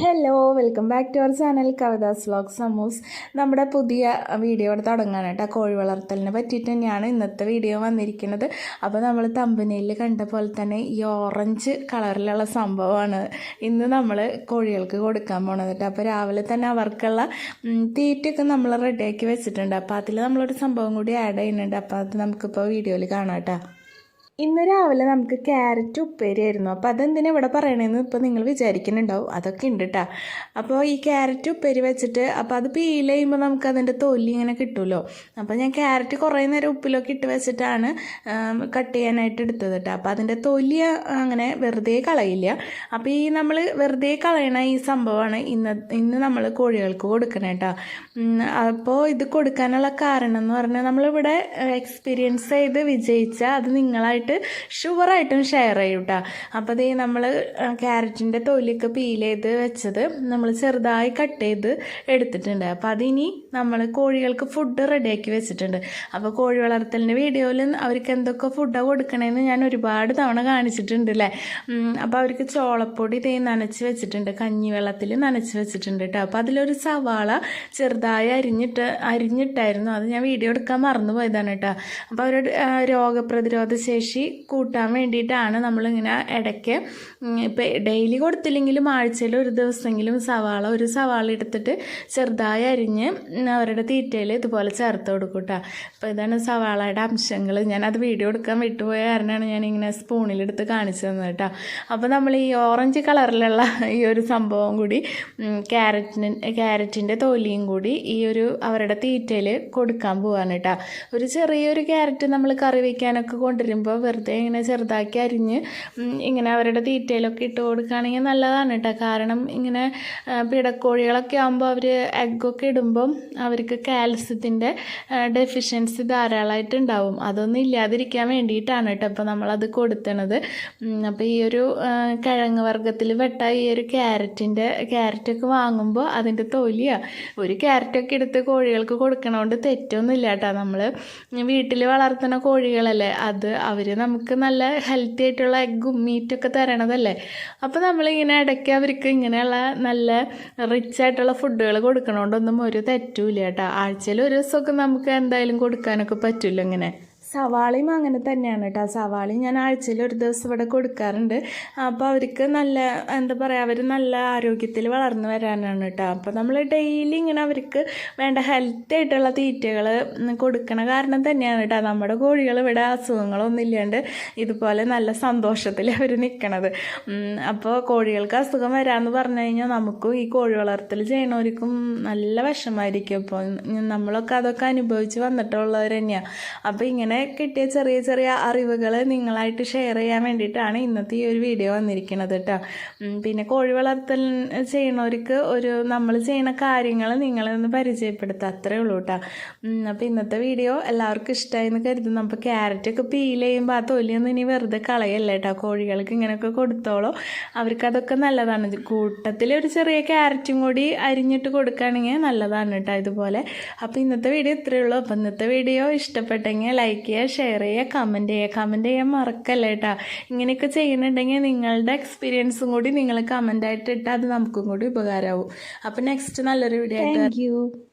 Hello welcome back to our channel Kavitha's vlog സമൂസ് നമ്മുടെ പുതിയ video ഇവിടെ തുടങ്ങാനായിട്ട് ആ കോഴി വളർത്തലിനെ പറ്റിയിട്ട് തന്നെയാണ് ഇന്നത്തെ വീഡിയോ വന്നിരിക്കുന്നത്. അപ്പോൾ നമ്മൾ തമ്പനയിൽ കണ്ട പോലെ തന്നെ ഈ ഓറഞ്ച് കളറിലുള്ള സംഭവമാണ് ഇന്ന് നമ്മൾ കോഴികൾക്ക് കൊടുക്കാൻ പോണത് കേട്ടോ. അപ്പോൾ രാവിലെ തന്നെ അവർക്കുള്ള തീറ്റയൊക്കെ നമ്മൾ റെഡിയാക്കി വെച്ചിട്ടുണ്ട്. അപ്പോൾ അതിൽ നമ്മളൊരു സംഭവം കൂടി ആഡ് ചെയ്യുന്നുണ്ട്. അപ്പോൾ അത് നമുക്കിപ്പോൾ വീഡിയോയിൽ കാണാം കേട്ടോ. ഇന്ന് രാവിലെ നമുക്ക് ക്യാരറ്റ് ഉപ്പേരി ആയിരുന്നു അപ്പോൾ അതെന്തിനാ ഇവിടെ പറയണതെന്ന് ഇപ്പോൾ നിങ്ങൾ വിചാരിക്കുന്നുണ്ടാവും. അതൊക്കെ ഉണ്ട് കേട്ടോ അപ്പോൾ ഈ ക്യാരറ്റ് ഉപ്പേരി വെച്ചിട്ട് അപ്പോൾ അത് പീൽ ചെയ്യുമ്പോൾ നമുക്ക് അതിന്റെ തൊലി ഇങ്ങനെ കിട്ടുമല്ലോ അപ്പോൾ ഞാൻ ക്യാരറ്റ് കുറേ നേരം ഉപ്പിലൊക്കെ ഇട്ട് വെച്ചിട്ടാണ് കട്ട് ചെയ്യാനായിട്ട് എടുത്തത് കേട്ടോ അപ്പോൾ അതിന്റെ തൊലി അങ്ങനെ വെറുതെ കളയില്ല. അപ്പോൾ ഈ നമ്മൾ വെറുതെ കളയണ ഈ സംഭവമാണ് ഇന്ന് ഇന്ന് നമ്മൾ കോഴികൾക്ക് കൊടുക്കണം കേട്ടോ അപ്പോൾ ഇത് കൊടുക്കാനുള്ള കാരണം എന്ന് പറഞ്ഞാൽ നമ്മളിവിടെ എക്സ്പീരിയൻസ് ചെയ്ത് വിജയിച്ച അത് നിങ്ങളായിട്ട് ഷുവറായിട്ടും ഷെയർ ചെയ്യും കേട്ടോ അപ്പോൾ അതേ നമ്മൾ ക്യാരറ്റിന്റെ തൊലിയൊക്കെ പീൽ ചെയ്ത് വെച്ചത് നമ്മൾ ചെറുതായി കട്ട് ചെയ്ത് എടുത്തിട്ടുണ്ട്. അപ്പോൾ അതിനി നമ്മൾ കോഴികൾക്ക് ഫുഡ് റെഡിയാക്കി വെച്ചിട്ടുണ്ട്. അപ്പോൾ കോഴി വളർത്തലിന്റെ വീഡിയോയിൽ അവർക്ക് എന്തൊക്കെ ഫുഡാണ് കൊടുക്കണമെന്ന് ഞാൻ ഒരുപാട് തവണ കാണിച്ചിട്ടുണ്ട് അല്ലേ അപ്പോൾ അവർക്ക് ചോളപ്പൊടി തേ നനച്ച് വെച്ചിട്ടുണ്ട്. കഞ്ഞി വെള്ളത്തിൽ നനച്ച് വെച്ചിട്ടുണ്ട് കേട്ടോ അപ്പോൾ അതിലൊരു സവാള ചെറുതായി അരിഞ്ഞിട്ട് അരിഞ്ഞിട്ടായിരുന്നു. അത് ഞാൻ വീഡിയോ എടുക്കാൻ മറന്നു പോയതാണ് കേട്ടോ അപ്പോൾ അവരുടെ രോഗപ്രതിരോധ ശേഷി കൂട്ടാൻ വേണ്ടിയിട്ടാണ് നമ്മളിങ്ങനെ ഇടയ്ക്ക് ഇപ്പോൾ ഡെയിലി കൊടുത്തില്ലെങ്കിലും ആഴ്ചയിൽ ഒരു ദിവസമെങ്കിലും സവാള ഒരു സവാള എടുത്തിട്ട് ചെറുതായി അരിഞ്ഞ് അവരുടെ തീറ്റയിൽ ഇതുപോലെ ചേർത്ത് കൊടുക്കും കേട്ടോ അപ്പോൾ ഇതാണ് സവാളയുടെ അംശങ്ങൾ ഞാനത് വീഡിയോ എടുക്കാൻ വിട്ടുപോയ കാരണമാണ് ഞാനിങ്ങനെ സ്പൂണിലെടുത്ത് കാണിച്ചു തന്നത് കേട്ടോ അപ്പോൾ നമ്മൾ ഈ ഓറഞ്ച് കളറിലുള്ള ഈ ഒരു സംഭവം കൂടി ക്യാരറ്റിന് ക്യാരറ്റിന്റെ തൊലിയും കൂടി ഈ ഒരു അവരുടെ തീറ്റയിൽ കൊടുക്കാൻ പോവാണ് കേട്ടോ ഒരു ചെറിയൊരു ക്യാരറ്റ് നമ്മൾ കറി വയ്ക്കാനൊക്കെ കൊണ്ടുവരുമ്പോൾ വെറുതെ ഇങ്ങനെ ചെറുതാക്കി അരിഞ്ഞ് ഇങ്ങനെ അവരുടെ തീറ്റയിലൊക്കെ ഇട്ട് കൊടുക്കുകയാണെങ്കിൽ നല്ലതാണ് കേട്ടോ. കാരണം ഇങ്ങനെ പിടക്കോഴികളൊക്കെ ആകുമ്പോൾ അവർ എഗ്ഗൊക്കെ ഇടുമ്പം അവർക്ക് കാൽസ്യത്തിന്റെ ഡെഫിഷ്യൻസി ധാരാളമായിട്ട് ഉണ്ടാവും. അതൊന്നും ഇല്ലാതിരിക്കാൻ വേണ്ടിയിട്ടാണ് കേട്ടോ അപ്പോൾ നമ്മളത് കൊടുത്തണത്. അപ്പോൾ ഈ ഒരു കിഴങ്ങ് വർഗത്തിൽ പെട്ട ഈ ഒരു ക്യാരറ്റിന്റെ ക്യാരറ്റൊക്കെ വാങ്ങുമ്പോൾ അതിന്റെ തൊലിയാണ് ഒരു ക്യാരറ്റൊക്കെ എടുത്ത് കോഴികൾക്ക് കൊടുക്കണോണ്ട് തെറ്റൊന്നുമില്ല കേട്ടോ. നമ്മൾ വീട്ടിൽ വളർത്തുന്ന കോഴികളല്ലേ അത് അവർ നമുക്ക് നല്ല ഹെൽത്തി ആയിട്ടുള്ള എഗ്ഗും മീറ്റൊക്കെ തരണതല്ലേ? അപ്പോൾ നമ്മളിങ്ങനെ ഇടയ്ക്ക് അവർക്ക് ഇങ്ങനെയുള്ള നല്ല റിച്ച് ആയിട്ടുള്ള ഫുഡുകൾ കൊടുക്കണോണ്ടൊന്നും ഒരു തെറ്റുമില്ല കേട്ടോ. ആഴ്ചയിൽ ഒരു ദിവസമൊക്കെ നമുക്ക് എന്തായാലും കൊടുക്കാനൊക്കെ പറ്റില്ല ഇങ്ങനെ? സവാളയും അങ്ങനെ തന്നെയാണ് കേട്ടോ. സവാളയും ഞാൻ ആഴ്ചയിൽ ഒരു ദിവസം ഇവിടെ കൊടുക്കാറുണ്ട്. അപ്പോൾ അവർക്ക് നല്ല എന്താ പറയുക അവർ നല്ല ആരോഗ്യത്തിൽ വളർന്നു വരാനാണ് കേട്ടോ. അപ്പോൾ നമ്മൾ ഡെയിലി ഇങ്ങനെ അവർക്ക് വേണ്ട ഹെൽത്തി ആയിട്ടുള്ള തീറ്റകൾ കൊടുക്കണ കാരണം തന്നെയാണ് കേട്ടോ. നമ്മുടെ കോഴികൾ ഇവിടെ അസുഖങ്ങളൊന്നും ഇല്ലാണ്ട് ഇതുപോലെ നല്ല സന്തോഷത്തിൽ അവർ നിൽക്കണത് അപ്പോൾ കോഴികൾക്ക് അസുഖം വരാമെന്ന് പറഞ്ഞു കഴിഞ്ഞാൽ നമുക്കും ഈ കോഴി വളർത്തൽ ചെയ്യണവർക്കും നല്ല വിഷമായിരിക്കും അപ്പോൾ നമ്മളൊക്കെ അതൊക്കെ അനുഭവിച്ച് വന്നിട്ടുള്ളവർ തന്നെയാണ് അപ്പോൾ ഇങ്ങനെ കിട്ടിയ ചെറിയ ചെറിയ അറിവുകൾ നിങ്ങളായിട്ട് ഷെയർ ചെയ്യാൻ വേണ്ടിയിട്ടാണ് ഇന്നത്തെ ഈ ഒരു വീഡിയോ വന്നിരിക്കുന്നത് കേട്ടോ പിന്നെ കോഴി വളർത്തൽ ചെയ്യണവർക്ക് ഒരു നമ്മൾ ചെയ്യുന്ന കാര്യങ്ങൾ നിങ്ങളെ ഒന്ന് പരിചയപ്പെടുത്തുക അത്രേ ഉള്ളൂ കേട്ടോ അപ്പോൾ ഇന്നത്തെ വീഡിയോ എല്ലാവർക്കും ഇഷ്ടമായി എന്ന് കരുതുന്നു അപ്പോൾ ക്യാരറ്റൊക്കെ പീൽ ചെയ്യുമ്പോൾ ആ തൊലിയൊന്നും ഇനി വെറുതെ കളയല്ല കേട്ടോ കോഴികൾക്ക് ഇങ്ങനെയൊക്കെ കൊടുത്തോളൂ. അവർക്കതൊക്കെ നല്ലതാണ്. കൂട്ടത്തിൽ ഒരു ചെറിയ ക്യാരറ്റും കൂടി അരിഞ്ഞിട്ട് കൊടുക്കുകയാണെങ്കിൽ നല്ലതാണ് കേട്ടോ ഇതുപോലെ. അപ്പോൾ ഇന്നത്തെ വീഡിയോ ഇത്രയേ ഉള്ളൂ. അപ്പോൾ ഇന്നത്തെ വീഡിയോ ഇഷ്ടപ്പെട്ടെങ്കിൽ ലൈക്ക് ചെയ്യുക ഷെയർ ചെയ്യുക കമന്റ് ചെയ്യുക. കമന്റ് ചെയ്യാൻ മറക്കല്ലേ കേട്ടോ ഇങ്ങനെയൊക്കെ ചെയ്യുന്നുണ്ടെങ്കിൽ നിങ്ങളുടെ എക്സ്പീരിയൻസും കൂടി നിങ്ങൾ കമന്റായിട്ട് ഇട്ടാൽ അത് നമുക്കും കൂടി ഉപകാരമാവും. അപ്പോൾ നെക്സ്റ്റ് നല്ലൊരു വീഡിയോ ആയിട്ട് താങ്ക്.